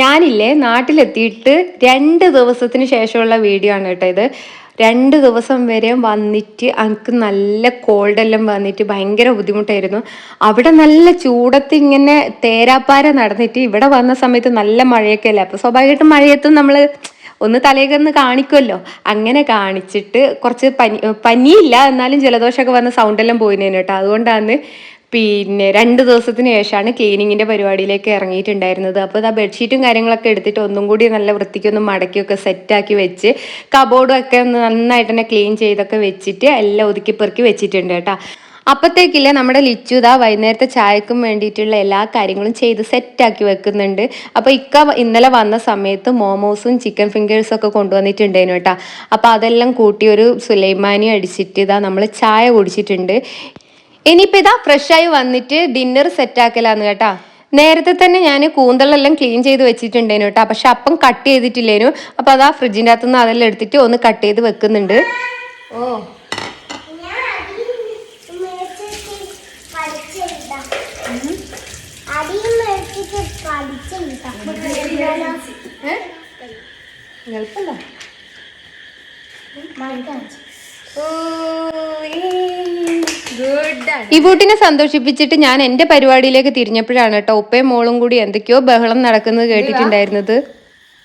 ഞാനില്ലേ നാട്ടിലെത്തിയിട്ട് രണ്ട് ദിവസത്തിന് ശേഷമുള്ള വീഡിയോ ആണ് കേട്ടോ ഇത്. രണ്ട് ദിവസം വരെ വന്നിട്ട് എനിക്ക് നല്ല കോൾഡെല്ലാം വന്നിട്ട് ഭയങ്കര ബുദ്ധിമുട്ടായിരുന്നു. അവിടെ നല്ല ചൂടത്ത് ഇങ്ങനെ തേരാപ്പാര നടന്നിട്ട് ഇവിടെ വന്ന സമയത്ത് നല്ല മഴയൊക്കെ അല്ലേ? അപ്പോൾ സ്വാഭാവികമായിട്ടും മഴയത്തും നമ്മൾ ഒന്ന് തലേകന്ന് കാണിക്കുമല്ലോ അങ്ങനെ കാണിച്ചിട്ട് കുറച്ച് പനി പനിയില്ല. എന്നാലും ജലദോഷമൊക്കെ വന്ന സൗണ്ടെല്ലാം പോയിനേനു കേട്ടോ. അതുകൊണ്ടാണ് പിന്നെ രണ്ട് ദിവസത്തിന് ശേഷമാണ് ക്ലീനിങ്ങിന്റെ പരിപാടിയിലേക്ക് ഇറങ്ങിയിട്ടുണ്ടായിരുന്നത്. അപ്പോൾ ആ ബെഡ്ഷീറ്റും കാര്യങ്ങളൊക്കെ എടുത്തിട്ട് ഒന്നും കൂടി നല്ല വൃത്തിക്കൊന്ന് മടക്കിയൊക്കെ സെറ്റാക്കി വെച്ച് കബോർഡും ഒക്കെ ഒന്ന് നന്നായിട്ട് തന്നെ ക്ലീൻ ചെയ്തൊക്കെ വെച്ചിട്ട് എല്ലാം ഒതുക്കി പെറുക്കി വെച്ചിട്ടുണ്ട് കേട്ടോ. അപ്പത്തേക്കില്ല നമ്മുടെ ലിച്ചു ഇതാ വൈകുന്നേരത്തെ ചായക്കും വേണ്ടിയിട്ടുള്ള എല്ലാ കാര്യങ്ങളും ചെയ്ത് സെറ്റാക്കി വെക്കുന്നുണ്ട്. അപ്പോൾ ഇക്ക ഇന്നലെ വന്ന സമയത്ത് മോമോസും ചിക്കൻ ഫിംഗേഴ്സും ഒക്കെ കൊണ്ടുവന്നിട്ടുണ്ടായിരുന്നു കേട്ടോ. അപ്പോൾ അതെല്ലാം കൂട്ടി ഒരു സുലൈമാനി അടിച്ചിട്ട് ഇതാ നമ്മൾ ചായ കുടിച്ചിട്ടുണ്ട്. ഇനിയിപ്പോൾ ഇതാ ഫ്രഷായി വന്നിട്ട് ഡിന്നർ സെറ്റാക്കലാന്ന് കേട്ടോ. നേരത്തെ തന്നെ ഞാൻ കൂന്തളെല്ലാം ക്ലീൻ ചെയ്ത് വെച്ചിട്ടുണ്ടേനു കേട്ടോ. പക്ഷെ അപ്പം കട്ട് ചെയ്തിട്ടില്ലേനു. അപ്പോൾ അതാ ഫ്രിഡ്ജിന്റെ അകത്തുനിന്ന് അതെല്ലാം എടുത്തിട്ട് ഒന്ന് കട്ട് ചെയ്ത് വെക്കുന്നുണ്ട്. ഓ. ഈ ബൂട്ടിനെ സന്തോഷിപ്പിച്ചിട്ട് ഞാൻ എന്റെ പരിപാടിയിലേക്ക് തിരിഞ്ഞപ്പോഴാണ് കേട്ടോ ഉപ്പയും മോളും കൂടി എന്തൊക്കെയോ ബഹളം നടക്കുന്നത് കേട്ടിട്ടുണ്ടായിരുന്നത്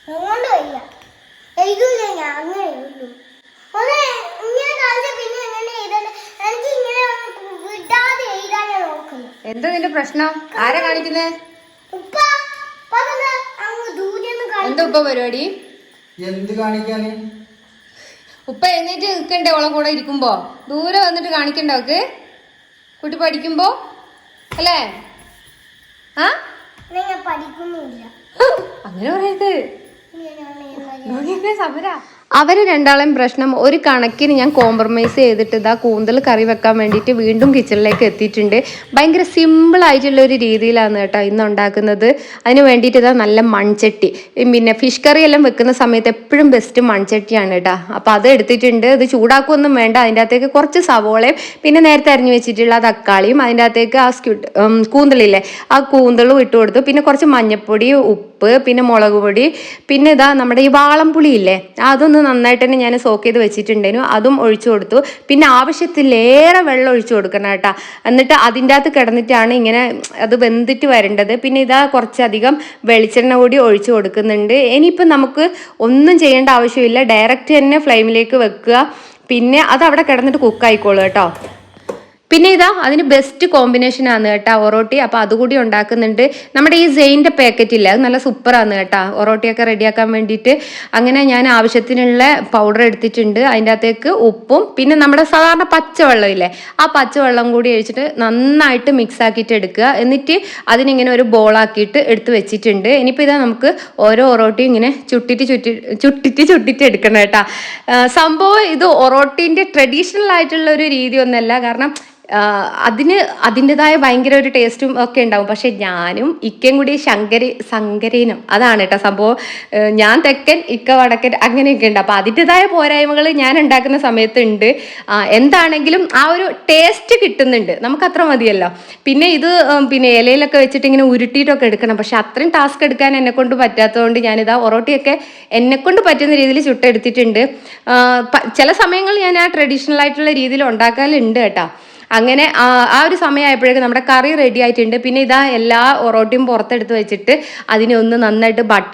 അതുകൊണ്ട് വയ്യ എഴുതൂല ഞാൻ അങ്ങനെ എഴുതൂ ഒന്ന് ഇങ്ങനെ കാണിച്ച പിന്നെ എങ്ങനെ എഴുതണം എനിക്ക് ഇങ്ങനെ വിടാതെ എഴുതാനാണ് നോക്കുന്നത് എന്താ നിന്റെ പ്രശ്നം? ആരാ കാണിക്കുന്നേ? എന്താ ഉപ്പ പരിപാടി? എന്ത് കാണിക്കാന്? ഉപ്പ എന്നിട്ട് നിൽക്കണ്ടേ ഓളെ കൂടെ ഇരിക്കുമ്പോ? ദൂരെ വന്നിട്ട് കാണിക്കണ്ടേ അവക്ക് കുട്ടി പഠിക്കുമ്പോ? അല്ലേ? ആ? അങ്ങനെ പറയരുത്. സമര. അവർ രണ്ടാളെയും പ്രശ്നം ഒരു കണക്കിന് ഞാൻ കോംപ്രമൈസ് ചെയ്തിട്ട് ഇതാ കൂന്തൽ കറി വെക്കാൻ വേണ്ടിയിട്ട് വീണ്ടും കിച്ചണിലേക്ക് എത്തിയിട്ടുണ്ട്. ഭയങ്കര സിമ്പിൾ ആയിട്ടുള്ള ഒരു രീതിയിലാണ് കേട്ടോ ഇന്ന് ഉണ്ടാക്കുന്നത്. അതിന് വേണ്ടിയിട്ട് ഇതാ നല്ല മൺചട്ടി. പിന്നെ ഫിഷ് കറി എല്ലാം വെക്കുന്ന സമയത്ത് എപ്പോഴും ബെസ്റ്റ് മൺചട്ടിയാണ് കേട്ടോ. അപ്പോൾ അത് എടുത്തിട്ടുണ്ട്. ഇത് ചൂടാക്കൊന്നും വേണ്ട. അതിന്റെ അകത്തേക്ക് കുറച്ച് സവോളയും പിന്നെ നേരത്തെ അരിഞ്ഞു വെച്ചിട്ടുള്ള തക്കാളിയും അതിന്റെ അകത്തേക്ക് ആ സ്ക്യൂട്ട് കൂന്തലില്ലേ ആ കൂന്തളും ഇട്ട് കൊടുത്തു. പിന്നെ കുറച്ച് മഞ്ഞൾപ്പൊടി ഉപ്പ് പിന്നെ മുളക് പൊടി പിന്നെ ഇതാ നമ്മുടെ ഈ വാളംപുളി ഇല്ലേ അതൊന്ന് നന്നായിട്ട് തന്നെ ഞാൻ സോക്ക് ചെയ്ത് വെച്ചിട്ടുണ്ടായിരുന്നു അതും ഒഴിച്ചു കൊടുത്തു. പിന്നെ ആവശ്യത്തിലേറെ വെള്ളം ഒഴിച്ചു കൊടുക്കണം കേട്ടോ. എന്നിട്ട് അതിന്റെ അകത്ത് കിടന്നിട്ടാണ് ഇങ്ങനെ അത് വെന്തിട്ട് വരേണ്ടത്. പിന്നെ ഇതാ കുറച്ചധികം വെളിച്ചെണ്ണ കൂടി ഒഴിച്ചു കൊടുക്കുന്നുണ്ട്. ഇനിയിപ്പോൾ നമുക്ക് ഒന്നും ചെയ്യേണ്ട ആവശ്യമില്ല. ഡയറക്റ്റ് തന്നെ ഫ്ലെയിമിലേക്ക് വെക്കുക. പിന്നെ അത് അവിടെ കിടന്നിട്ട് കുക്കായിക്കോളൂ കേട്ടോ. പിന്നെ ഇതാ അതിന് ബെസ്റ്റ് കോമ്പിനേഷൻ ആണ് കേട്ടോ ഒറോട്ടി. അപ്പോൾ അതുകൂടി ഉണ്ടാക്കുന്നുണ്ട്. നമ്മുടെ ഈ സെയിന്റെ പാക്കറ്റ് ഇല്ല അത് നല്ല സൂപ്പറാണ് കേട്ടോ. ഒറോട്ടിയൊക്കെ റെഡിയാക്കാൻ വേണ്ടിയിട്ട് അങ്ങനെ ഞാൻ ആവശ്യത്തിനുള്ള പൗഡർ എടുത്തിട്ടുണ്ട്. അതിന്റെ അകത്തേക്ക് ഉപ്പും പിന്നെ നമ്മുടെ സാധാരണ പച്ചവെള്ളം ഇല്ലേ ആ പച്ചവെള്ളം കൂടി ഒഴിച്ചിട്ട് നന്നായിട്ട് മിക്സ് ആക്കിയിട്ട് എടുക്കുക. എന്നിട്ട് അതിനിങ്ങനെ ഒരു ബോളാക്കിയിട്ട് എടുത്ത് വെച്ചിട്ടുണ്ട്. ഇനിയിപ്പോൾ ഇതാ നമുക്ക് ഓരോ ഒറോട്ടിയും ഇങ്ങനെ ചുട്ടിട്ട് ചുറ്റി ചുട്ടിട്ട് ചുട്ടിട്ട് എടുക്കണം കേട്ടോ. സംഭവം ഇത് ഒറോട്ടീന്റെ ട്രഡീഷണൽ ആയിട്ടുള്ള ഒരു രീതി ഒന്നല്ല. കാരണം അതിന് അതിന്റെതായ ഭയങ്കര ഒരു ടേസ്റ്റും ഒക്കെ ഉണ്ടാവും. പക്ഷെ ഞാനും ഇക്കയും കൂടി ശങ്കരി ശങ്കരീനും അതാണ് കേട്ടോ സംഭവം. ഞാൻ തെക്കൻ ഇക്ക വടക്കൻ അങ്ങനെയൊക്കെ ഉണ്ട്. അപ്പോൾ അതിന്റെതായ പോരായ്മകൾ ഞാൻ ഉണ്ടാക്കുന്ന സമയത്തുണ്ട്. എന്താണെങ്കിലും ആ ഒരു ടേസ്റ്റ് കിട്ടുന്നുണ്ട്. നമുക്ക് അത്ര മതിയല്ലോ. പിന്നെ ഇത് പിന്നെ ഇലയിലൊക്കെ വെച്ചിട്ട് ഇങ്ങനെ ഉരുട്ടിയിട്ടൊക്കെ എടുക്കണം. പക്ഷെ അത്രയും ടാസ്ക് എടുക്കാൻ എന്നെ കൊണ്ട് പറ്റാത്തതുകൊണ്ട് ഞാനിതാ ഒറോട്ടിയൊക്കെ എന്നെ കൊണ്ട് പറ്റുന്ന രീതിയിൽ ചുട്ടെടുത്തിട്ടുണ്ട്. ചില സമയങ്ങളിൽ ഞാൻ ആ ട്രഡീഷണൽ ആയിട്ടുള്ള രീതിയിൽ ഉണ്ടാക്കാറുണ്ട് കേട്ടോ. അങ്ങനെ ആ ഒരു സമയമായപ്പോഴേക്കും നമ്മുടെ കറി റെഡി ആയിട്ടുണ്ട്. പിന്നെ ഇതാ എല്ലാ ഒറോട്ടിയും പുറത്തെടുത്ത് വെച്ചിട്ട് അതിനെ ഒന്ന് നന്നായിട്ട് ബട്ട്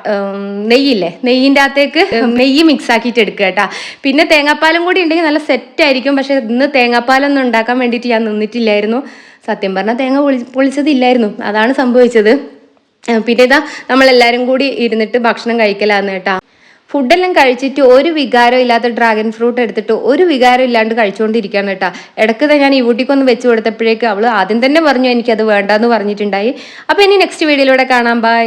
നെയ്യില്ലേ? നെയ്യിന്റെ അകത്തേക്ക് നെയ്യ് മിക്സ് ആക്കിയിട്ട് എടുക്കുക കേട്ടോ. പിന്നെ തേങ്ങാപ്പാലും കൂടി ഉണ്ടെങ്കിൽ നല്ല സെറ്റ് ആയിരിക്കും. പക്ഷെ ഇന്ന് തേങ്ങാപ്പാലൊന്നും ഉണ്ടാക്കാൻ വേണ്ടിയിട്ട് ഞാൻ നിന്നിട്ടില്ലായിരുന്നു. സത്യം പറഞ്ഞാൽ തേങ്ങ പൊളി പൊളിച്ചതില്ലായിരുന്നു. അതാണ് സംഭവിച്ചത്. പിന്നെ ഇതാ നമ്മളെല്ലാവരും കൂടി ഇരുന്നിട്ട് ഭക്ഷണം കഴിക്കലാന്ന് കേട്ടോ. ഫുഡെല്ലാം കഴിച്ചിട്ട് ഒരു വികാരം ഇല്ലാത്ത ഡ്രാഗൺ ഫ്രൂട്ട് എടുത്തിട്ട് ഒരു വികാരം ഇല്ലാണ്ട് കഴിച്ചുകൊണ്ടിരിക്കുകയാണ് കേട്ടോ. ഇടയ്ക്ക് ഞാൻ ഈ ഊട്ടിക്കൊന്ന് വെച്ച് കൊടുത്തപ്പോഴേക്കും അവൾ ആദ്യം തന്നെ പറഞ്ഞു എനിക്കത് വേണ്ടെന്ന് പറഞ്ഞിട്ടുണ്ടായി. അപ്പോൾ ഇനി നെക്സ്റ്റ് വീഡിയോയിലൂടെ കാണാം. ബൈ